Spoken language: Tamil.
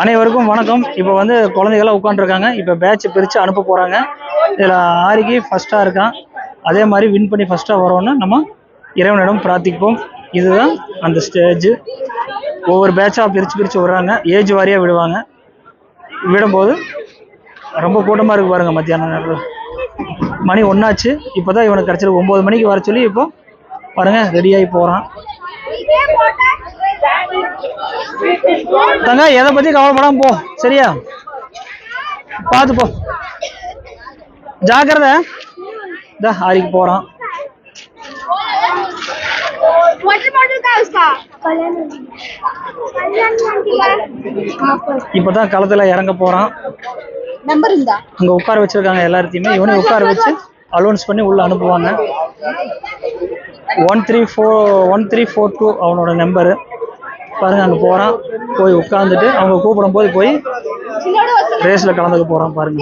அனைவருக்கும் வணக்கம். இப்போ வந்து குழந்தைகள்லாம் உட்காந்துருக்காங்க இப்போ பேட்ச் பிரித்து அனுப்ப போகிறாங்க இதில் ஆரிக்கு ஃபஸ்ட்டாக இருக்கான் அதே மாதிரி வின் பண்ணி ஃபஸ்ட்டாக வரோன்னு நம்ம இறைவனிடம் பிரார்த்திப்போம். இதுதான் அந்த ஸ்டேஜ் ஒவ்வொரு பேட்சாக பிரித்து பிரித்து விடுறாங்க ஏஜ் வாரியாக விடுவாங்க. விடும்போது ரொம்ப கூட்டமாக இருக்கு பாருங்கள் மத்தியானம் நேரத்தில். மணி ஒன்றாச்சு இப்போ தான் இவனுக்கு கிடச்சிருக்கு ஒம்பது மணிக்கு வர சொல்லி இப்போ பாருங்கள் ரெடியாகி போகிறான் தங்க எதை பத்தி கவலைப்படாம போ. சரியா? பாத்து போ. ஜாக்கிரத. இந்த போறான். இப்பதான் களத்துல இறங்க போறான். அங்க உட்கார வச்சிருக்காங்க எல்லாத்தையுமே இவனே உட்கார வச்சு அலோன்ஸ் பண்ணி உள்ள அனுப்புவாங்க. One three four one three four two அவனோட நம்பரு பாருங்க அங்கே போகிறான் போய் உட்காந்துட்டு அவங்க கூப்பிடும் போது போய் ரேஸில் கலந்துக்க போகிறான் பாருங்க.